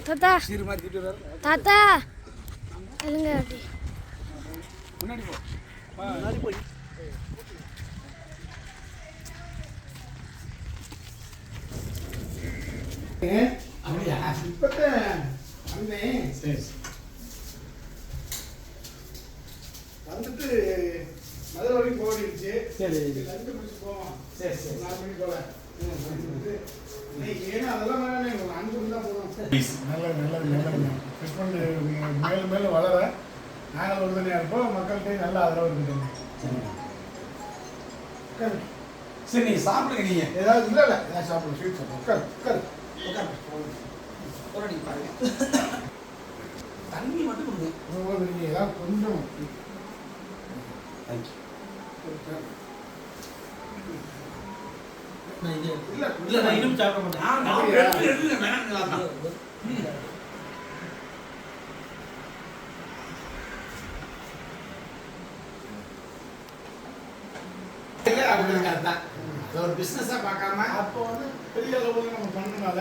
தாத்தா. சீர் தாத்தா. இல்லைங்க அப்படி. முன்னாடி போ முன்னாடி போய் அப்படியா இப்பத்தான் வந்தேன் சரி வந்துட்டு மதுரை வரைக்கும் போயிடுச்சு சரி. லஞ்சு முடிச்சு போவோம் சரி சரி. நாலு மணிக்கு போல நல்லது நல்லது நல்லது கிருஷ்ணன் மேலும் மேலும் வளர நாங்கள் உறுதுணையாக இருப்போம் மக்கள்கிட்ட நல்ல ஆதரவு இருக்குதுங்க. சரி நீங்க சாப்பிடுங்க ஏதாவது இல்லை இல்லை. ஏதாவது ஸ்வீட் சாப்பிடும் உட்காரு தண்ணி மட்டும் கொடுங்க. நீங்கள் ஏதாவது கொஞ்சம் தேங்க்யூ இல்ல இல்ல நான் இன்னும் சாப்பிட மாட்டேன் நான் இல்ல ஒரு பிசினஸா பார்க்காம அப்போ வந்து பெரிய அளவுல நம்ம பண்ணனால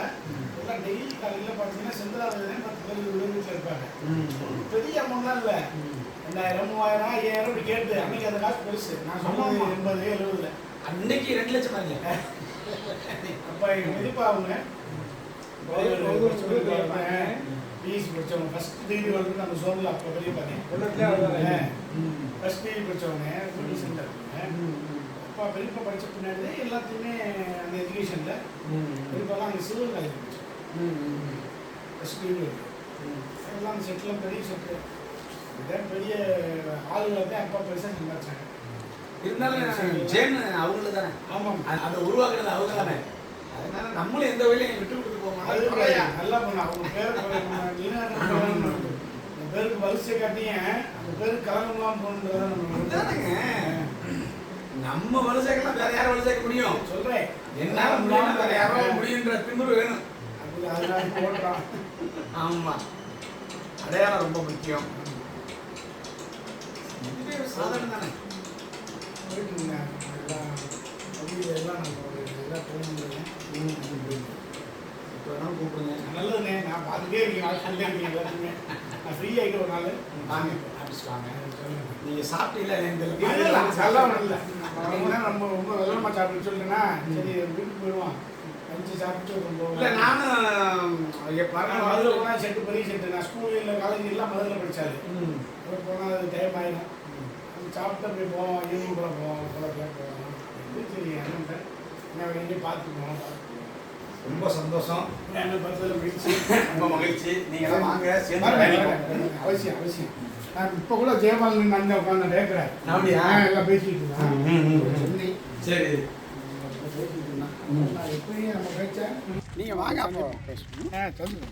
எல்லாம் டெய்லி காலையில பார்த்தீங்கன்னா செந்திலாவது பத்து பேர் இருபது இருப்பாங்க பெரிய அமௌண்ட்லாம் இல்ல. ரெண்டாயிரம் மூவாயிரம் ஐயாயிரம் இப்படி கேட்டு அன்னைக்கு அந்த காசு பெருசு நான் சொன்னது எண்பது எழுபதுல அன்னைக்கு ரெண்டு லட்சம் பாருங்க அப்போ அவங்க? பிஎஸ்சி படித்தவங்க ஃபஸ்ட் டிகிரி வந்து நம்ம சோனில் அப்போ பெரியப்பாங்க ஃபஸ்ட் டிகிரி படித்தவங்க ஃபுல் சென்டர் அப்பா பெரியப்பா படித்த பின்னாடி எல்லாத்தையுமே அந்த எஜுகேஷனில் பெரியப்பாலாம் அங்கே சிவில் காலேஜ் படித்தோம் ஃபஸ்ட் டிகிரி எல்லாம் செட்டில் பெரிய செட்டு இதான் பெரிய ஆளுகளை தான் அப்பா பெருசாக சம்பாதிச்சாங்க. இருந்தாலும் ஜென் அவங்கள தானே ஆமாம் அதை உருவாக்குறது அவங்க தானே அதனால நம்மளும் எந்த வழியிலையும் விட்டு கொடுத்து போக மாட்டோம். நல்லா பண்ண அவங்க பேர் அந்த பேருக்கு வரிசை காட்டிய அந்த பேருக்கு கலங்கலாம் போகணுன்றத நம்ம. நம்ம வலுசேக்கலாம் வேற யாரும் வலுசேக்க முடியும்? சொல்றேன். என்னால முடியும் வேற யாரோ முடியுன்ற திமிரு வேணும். போடுறான் ஆமா. அடையாளம் ரொம்ப முக்கியம். இதுவே சாதனை தானே போயிட்டுங்க எல்லாம் வழியில எல்லாம் நம்ம எல்லாம் போகணும் இப்போ வேணாலும் கூப்பிடுங்க. நல்லதுண்ணே நான் பார்த்துட்டே இருக்கேன். நான் ஃப்ரீ ஆகிட்டு ஒரு நாள். வாங்க ஆஃபீஸ் வாங்க. நீங்க சாப்பிட்டீங்களா? எனக்கு இல்ல, தெரியல இல்ல, நம்ம ரொம்ப வெள்ளமா சாப்பிட்டு சொல்லிட்டேன்னா சரி வீட்டுக்கு போயிடுவான் லஞ்சு சாப்பிட்டு இல்ல நானும் நான் மதுரை போனா செட்டு பெரிய செட்டு. நான் ஸ்கூல் இல்லை காலேஜ் எல்லாம் மதுரை படிச்சாரு. ம். அப்புறம் போனால் அது டைம் ஆயிடும் அது சாப்பிட்டு அப்படியே போவோம் ஈவினிங் கூட போவோம் கூட போவோம். இது சரி அண்ணன் நான் எங்கேயும் பார்த்து போவோம் ரொம்ப சந்தோஷம். என்ன பத்தில் முடிச்சு ரொம்ப மகிழ்ச்சி. நீங்க எல்லாம் வாங்க. அவசியம் அவசியம். நான் இப்போ கூட ஜெயபாலன் நான் உட்காந்து கேட்குறேன் அப்படியா? எல்லாம் பேசிட்டு. இருந்தேன் சரி பேசிட்டு இருந்தான் நான் எப்பயும் நம்ம பேச்சேன் நீங்க வாங்க அப்போ. ஆ சொல்லுங்க.